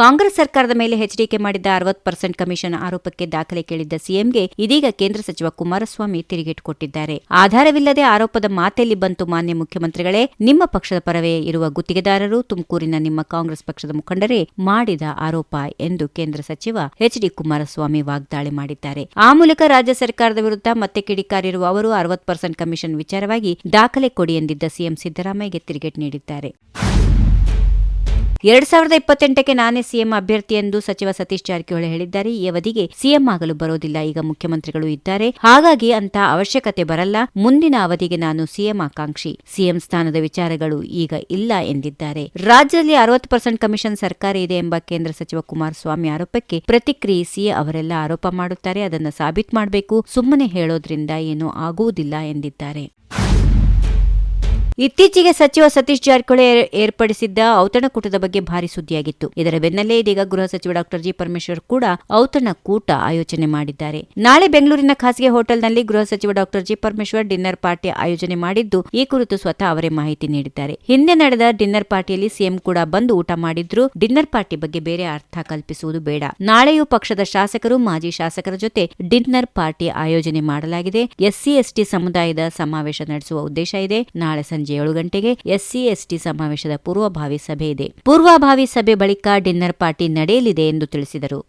ಕಾಂಗ್ರೆಸ್ ಸರ್ಕಾರದ ಮೇಲೆ ಎಚ್ಡಿಕೆ ಮಾಡಿದ್ದ ಅರವತ್ತು ಪರ್ಸೆಂಟ್ ಕಮಿಷನ್ ಆರೋಪಕ್ಕೆ ದಾಖಲೆ ಕೇಳಿದ್ದ ಸಿಎಂಗೆ ಇದೀಗ ಕೇಂದ್ರ ಸಚಿವ ಕುಮಾರಸ್ವಾಮಿ ತಿರುಗೇಟು ಕೊಟ್ಟಿದ್ದಾರೆ ಆಧಾರವಿಲ್ಲದೆ ಆರೋಪದ ಮಾತೆಲ್ಲಿ ಬಂತು ಮಾನ್ಯ ಮುಖ್ಯಮಂತ್ರಿಗಳೇ, ನಿಮ್ಮ ಪಕ್ಷದ ಪರವೇ ಇರುವ ಗುತ್ತಿಗೆದಾರರು ತುಮಕೂರಿನ ನಿಮ್ಮ ಕಾಂಗ್ರೆಸ್ ಪಕ್ಷದ ಮುಖಂಡರೇ ಮಾಡಿದ ಆರೋಪ ಎಂದು ಕೇಂದ್ರ ಸಚಿವ ಎಚ್ಡಿ ಕುಮಾರಸ್ವಾಮಿ ವಾಗ್ದಾಳಿ ಮಾಡಿದ್ದಾರೆ. ಆ ಮೂಲಕ ರಾಜ್ಯ ಸರ್ಕಾರದ ವಿರುದ್ಧ ಮತ್ತೆ ಕಿಡಿಕಾರಿರುವ ಅವರು ಅರವತ್ತು ಪರ್ಸೆಂಟ್ ಕಮಿಷನ್ ವಿಚಾರವಾಗಿ ದಾಖಲೆ ಕೊಡಿ ಎಂದಿದ್ದ ಸಿಎಂ ಸಿದ್ದರಾಮಯ್ಯಗೆ ತಿರುಗೇಟು ನೀಡಿದ್ದಾರೆ. ಎರಡ್ ಸಾವಿರದ ಇಪ್ಪತ್ತೆಂಟಕ್ಕೆ ನಾನೇ ಸಿಎಂ ಅಭ್ಯರ್ಥಿ ಎಂದು ಸಚಿವ ಸತೀಶ್ ಜಾರಕಿಹೊಳಿ ಹೇಳಿದ್ದಾರೆ. ಈ ಅವಧಿಗೆ ಸಿಎಂ ಆಗಲು ಬರೋದಿಲ್ಲ. ಈಗ ಮುಖ್ಯಮಂತ್ರಿಗಳು ಇದ್ದಾರೆ. ಹಾಗಾಗಿ ಅಂತ ಅವಶ್ಯಕತೆ ಬರಲ್ಲ. ಮುಂದಿನ ಅವಧಿಗೆ ನಾನು ಸಿಎಂ ಆಕಾಂಕ್ಷಿ. ಸಿಎಂ ಸ್ಥಾನದ ವಿಚಾರಗಳು ಈಗ ಇಲ್ಲ ಎಂದಿದ್ದಾರೆ. ರಾಜ್ಯದಲ್ಲಿ ಅರವತ್ತು ಪರ್ಸೆಂಟ್ ಕಮಿಷನ್ ಸರ್ಕಾರ ಇದೆ ಎಂಬ ಕೇಂದ್ರ ಸಚಿವ ಕುಮಾರಸ್ವಾಮಿ ಆರೋಪಕ್ಕೆ ಪ್ರತಿಕ್ರಿಯಿಸಿ ಅವರೆಲ್ಲ ಆರೋಪ ಮಾಡುತ್ತಾರೆ. ಅದನ್ನು ಸಾಬೀತು ಮಾಡಬೇಕು. ಸುಮ್ಮನೆ ಹೇಳೋದ್ರಿಂದ ಏನೂ ಆಗುವುದಿಲ್ಲ ಎಂದಿದ್ದಾರೆ. ಇತ್ತೀಚೆಗೆ ಸಚಿವ ಸತೀಶ್ ಜಾರಕಿಹೊಳಿ ಏರ್- ಏರ್ಪಡಿಸಿದ್ದ ಔತಣಕೂಟದ ಬಗ್ಗೆ ಭಾರಿ ಸುದ್ದಿಯಾಗಿತ್ತು. ಇದರ ಬೆನ್ನಲ್ಲೇ ಇದೀಗ ಗೃಹ ಸಚಿವ ಡಾಕ್ಟರ್ ಜಿ ಪರಮೇಶ್ವರ್ ಕೂಡ ಔತಣಕೂಟ ಆಯೋಜನೆ ಮಾಡಿದ್ದಾರೆ. ನಾಳೆ ಬೆಂಗಳೂರಿನ ಖಾಸಗಿ ಹೋಟೆಲ್ನಲ್ಲಿ ಗೃಹ ಸಚಿವ doctor G Parameshwar dinner party ಆಯೋಜನೆ ಮಾಡಿದ್ದು, ಈ ಕುರಿತು ಸ್ವತಃ ಅವರೇ ಮಾಹಿತಿ ನೀಡಿದ್ದಾರೆ. ಹಿಂದೆ ನಡೆದ ಡಿನ್ನರ್ ಪಾರ್ಟಿಯಲ್ಲಿ ಸಿಎಂ ಕೂಡ ಬಂದು ಊಟ ಮಾಡಿದ್ರು. ಡಿನ್ನರ್ ಪಾರ್ಟಿ ಬಗ್ಗೆ ಬೇರೆ ಅರ್ಥ ಕಲ್ಪಿಸುವುದು ಬೇಡ. ನಾಳೆಯೂ ಪಕ್ಷದ ಶಾಸಕರು, ಮಾಜಿ ಶಾಸಕರ ಜೊತೆ ಡಿನ್ನರ್ ಪಾರ್ಟಿ ಆಯೋಜನೆ ಮಾಡಲಾಗಿದೆ. ಎಸ್ಸಿ, ಎಸ್ಟಿ ಸಮುದಾಯದ ಸಮಾವೇಶ ನಡೆಸುವ ಉದ್ದೇಶ ಇದೆ. ನಾಳೆ ಸಂಜೆ ಏಳು ಗಂಟೆಗೆ ಎಸ್ಸಿ ಎಸ್ಟಿ ಸಮಾವೇಶದ ಪೂರ್ವಭಾವಿ ಸಭೆ ಇದೆ. ಪೂರ್ವಭಾವಿ ಸಭೆ ಬಳಿಕ ಡಿನ್ನರ್ ಪಾರ್ಟಿ ನಡೆಯಲಿದೆ ಎಂದು ತಿಳಿಸಿದರು.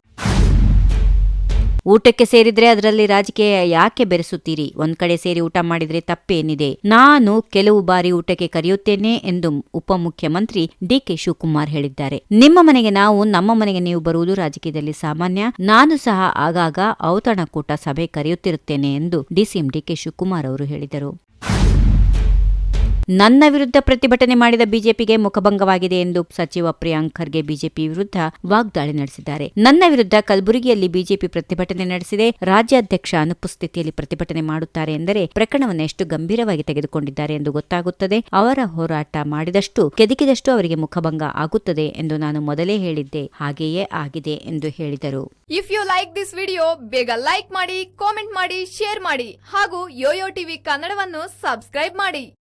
ಊಟಕ್ಕೆ ಸೇರಿದ್ರೆ ಅದರಲ್ಲಿ ರಾಜಕೀಯ ಯಾಕೆ ಬೆರೆಸುತ್ತೀರಿ? ಒಂದ್ ಕಡೆ ಸೇರಿ ಊಟ ಮಾಡಿದ್ರೆ ತಪ್ಪೇನಿದೆ. ನಾನು ಕೆಲವು ಬಾರಿ ಊಟಕ್ಕೆ ಕರೆಯುತ್ತೇನೆ ಎಂದು ಉಪಮುಖ್ಯಮಂತ್ರಿ ಡಿಕೆ ಶಿವಕುಮಾರ್ ಹೇಳಿದ್ದಾರೆ. ನಿಮ್ಮ ಮನೆಗೆ ನಾವು, ನಮ್ಮ ಮನೆಗೆ ನೀವು ಬರುವುದು ರಾಜಕೀಯದಲ್ಲಿ ಸಾಮಾನ್ಯ. ನಾನು ಸಹ ಆಗಾಗ ಔತಣಕೂಟ ಸಭೆ ಕರೆಯುತ್ತಿರುತ್ತೇನೆ ಎಂದು ಡಿಸಿಎಂ ಡಿಕೆ ಶಿವಕುಮಾರ್ ಅವರು ಹೇಳಿದರು. ನನ್ನ ವಿರುದ್ಧ ಪ್ರತಿಭಟನೆ ಮಾಡಿದ ಬಿಜೆಪಿಗೆ ಮುಖಭಂಗವಾಗಿದೆ ಎಂದು ಸಚಿವ ಪ್ರಿಯಾಂಕ್ ಖರ್ಗೆ ಬಿಜೆಪಿ ವಿರುದ್ಧ ವಾಗ್ದಾಳಿ ನಡೆಸಿದ್ದಾರೆ. ನನ್ನ ವಿರುದ್ಧ ಕಲಬುರಗಿಯಲ್ಲಿ ಬಿಜೆಪಿ ಪ್ರತಿಭಟನೆ ನಡೆಸಿದೆ. ರಾಜ್ಯಾಧ್ಯಕ್ಷ ಅನುಪಸ್ಥಿತಿಯಲ್ಲಿ ಪ್ರತಿಭಟನೆ ಮಾಡುತ್ತಾರೆ ಎಂದರೆ ಪ್ರಕರಣವನ್ನು ಎಷ್ಟು ಗಂಭೀರವಾಗಿ ತೆಗೆದುಕೊಂಡಿದ್ದಾರೆ ಎಂದು ಗೊತ್ತಾಗುತ್ತದೆ. ಅವರ ಹೋರಾಟ ಮಾಡಿದಷ್ಟು, ಕೆದಕಿದಷ್ಟು ಅವರಿಗೆ ಮುಖಭಂಗ ಆಗುತ್ತದೆ ಎಂದು ನಾನು ಮೊದಲೇ ಹೇಳಿದ್ದೆ. ಹಾಗೆಯೇ ಆಗಿದೆ ಎಂದು ಹೇಳಿದರು. If you like this video ಬೇಗ ಲೈಕ್ ಮಾಡಿ ಕಾಮೆಂಟ್ ಮಾಡಿ ಶೇರ್ ಮಾಡಿ ಹಾಗೂ ಯೋಯೋ ಟಿವಿ ಕನ್ನಡವನ್ನು ಸಬ್ಸ್ಕ್ರೈಬ್ ಮಾಡಿ.